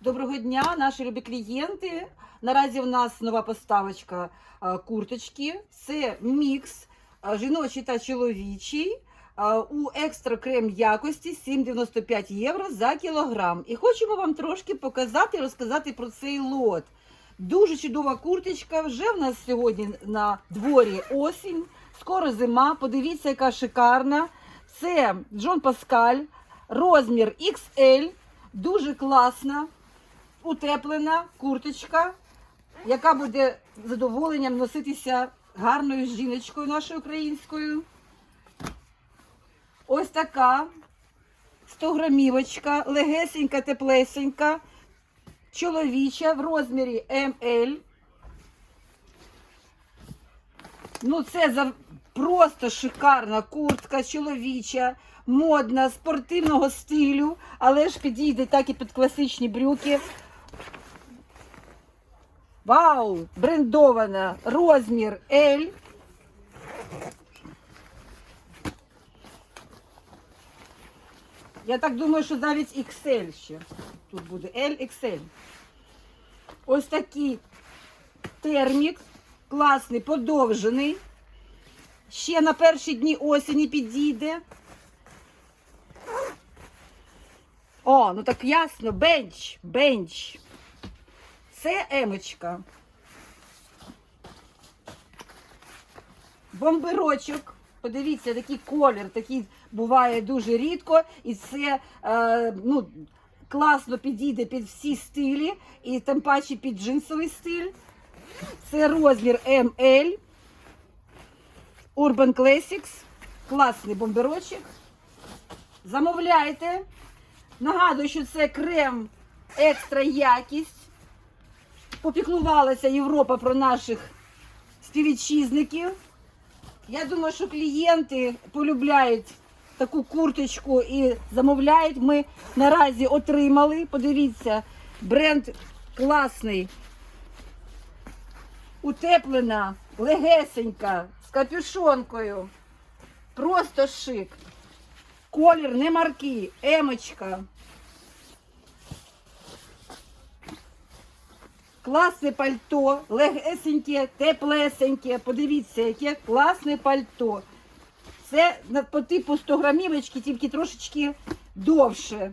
Доброго дня, наші любі клієнти. Наразі в нас нова поставочка курточки. Це мікс жіночий та чоловічий у екстра крем якості 7,95 євро за кілограм. І хочемо вам трошки показати і розказати про цей лот. Дуже чудова курточка. Вже в нас сьогодні на дворі осінь, скоро зима. Подивіться, яка шикарна. Це Джон Паскаль, розмір XL. Дуже класна, утеплена курточка, яка буде з задоволенням носитися гарною жіночкою нашою українською. Ось така 100 грамівочка, легесенька, теплесенька, чоловіча в розмірі МЛ. Ну, це за просто шикарна куртка чоловіча, модна, спортивного стилю, але ж підійде так і під класичні брюки. Вау! Брендована, розмір L. Я так думаю, що навіть XL ще. Тут буде L, XL. Ось такий термік, класний, подовжений. Ще на перші дні осені підійде. О, ну так ясно, бенч, бенч. Це емочка. Бомбирочок. Подивіться, такий колір, такий буває дуже рідко. І це е, ну, класно підійде під всі стилі, і тим паче під джинсовий стиль. Це розмір ML. Urban Classics. Класний бомберочок. Замовляйте. Нагадую, що це крем екстра якість. Попіклувалася Європа про наших співвітчизників. Я думаю, що клієнти полюбляють таку курточку і замовляють. Ми наразі отримали. Подивіться, бренд класний. Утеплена, легесенька, з капюшонкою. Просто шик. Колір не марки, емочка. Класне пальто, легесеньке, теплесеньке. Подивіться, яке класне пальто. Це по типу 100 грамівочки, тільки трошечки довше.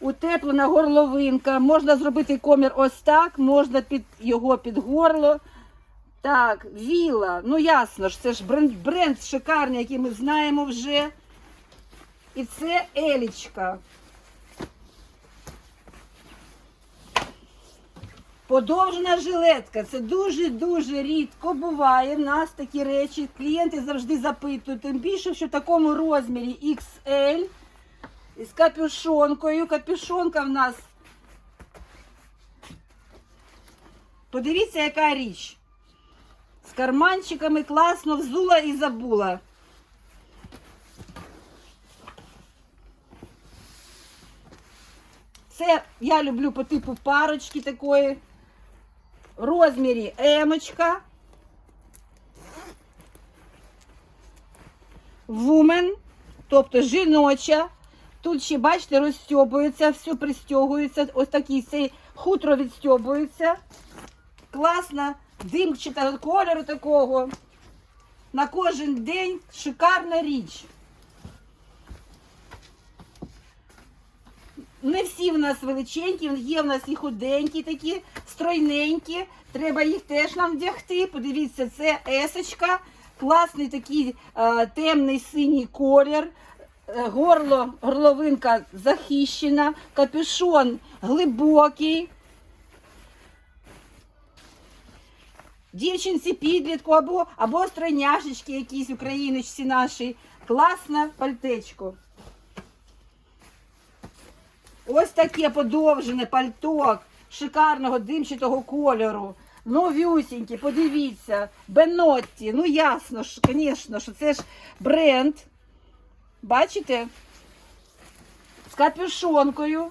Утеплена горловинка. Можна зробити комір ось так, можна під його під горло. Так, віла. Ну ясно ж, це ж бренд, бренд шикарний, який ми знаємо вже. І це елічка. Подовжена жилетка. Це дуже-дуже рідко буває. В нас такі речі. Клієнти завжди запитують. Тим більше, що в такому розмірі XL з капюшонкою. Капюшонка в нас. Подивіться, яка річ. З карманчиками класно взула і забула. Це я люблю по типу парочки такої. Розмірі емочка. Вумен, тобто жіноча. Тут ще, бачите, розстьобується, все пристягується. Ось такий цей хутро відстьобується. Класна, димчата кольору такого. На кожен день шикарна річ. Не всі в нас величенькі, є в нас і худенькі такі, стройненькі. Треба їх теж нам вдягти. Подивіться, це есочка, класний такий е, темний синій колір. Е, Горло, горловинка захищена, капюшон глибокий. Дівчинці підлітку або, або стройняшечки якісь україночці наші. Класне пальтечко. Ось таке подовжене пальто шикарного димчатого кольору. Новюсінькі, подивіться, Бенотті. Ну ясно звісно, що це ж бренд. Бачите? З капюшонкою.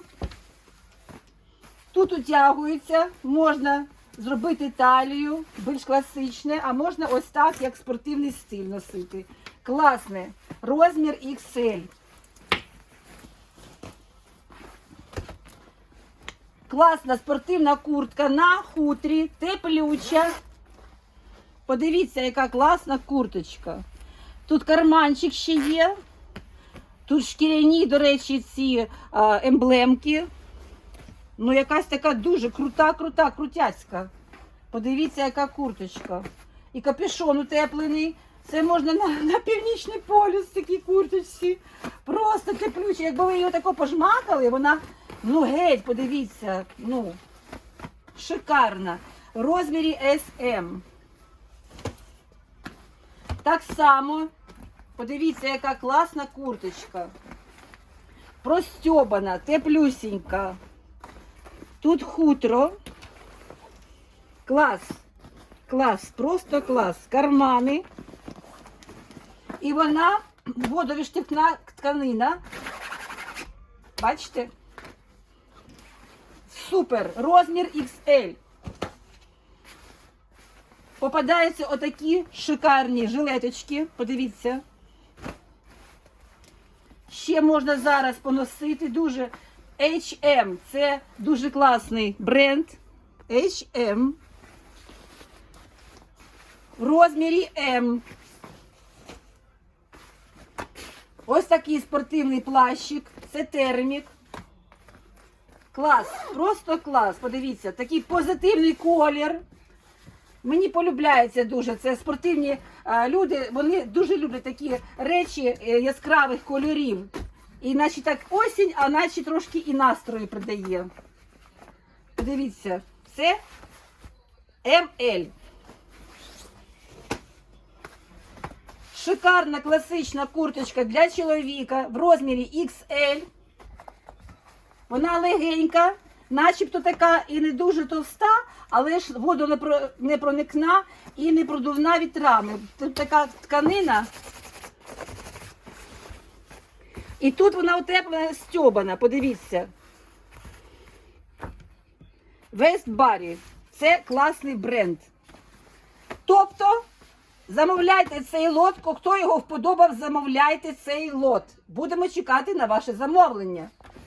Тут утягується, можна зробити талію, більш класичне, а можна ось так, як спортивний стиль носити. Класне. Розмір XL. Класна спортивна куртка на хутрі, теплюча. Подивіться, яка класна курточка. Тут карманчик ще є. Тут шкіряні, до речі, ці емблемки. Ну, якась така дуже крута, крута, крутяцька. Подивіться, яка курточка. І капюшон утеплений. Це можна на, на північний полюс такі курточці. Просто теплючі. Якби ви її тако пожмакали, вона, ну геть, подивіться, ну, шикарна. В розмірі SM. Так само, подивіться, яка класна курточка. Простьобана, теплюсінька. Тут хутро. Клас. Клас, просто клас. Кармани. І вона водовіштовхна тканина. Бачите? Супер. Розмір XL. Попадаються отакі шикарні жилеточки. Подивіться. Ще можна зараз поносити дуже H&M. Це дуже класний бренд. H&M. В розмірі М. Ось такий спортивний плащик. Це термік. Клас, просто клас. Подивіться, такий позитивний колір. Мені полюбляється дуже. Це спортивні а, люди, вони дуже люблять такі речі е, яскравих кольорів. І наче так осінь, а наче трошки і настрою придає. Подивіться, це МЛ. Шикарна класична курточка для чоловіка в розмірі XL. Вона легенька, начебто така і не дуже товста, але ж водонепро- непроникна і не продувна вітрами. Тут така тканина. І тут вона утеплена стьобана, подивіться. Вестбарі. Це класний бренд. Тобто, замовляйте цей лот, хто його вподобав, замовляйте цей лот. Будемо чекати на ваше замовлення.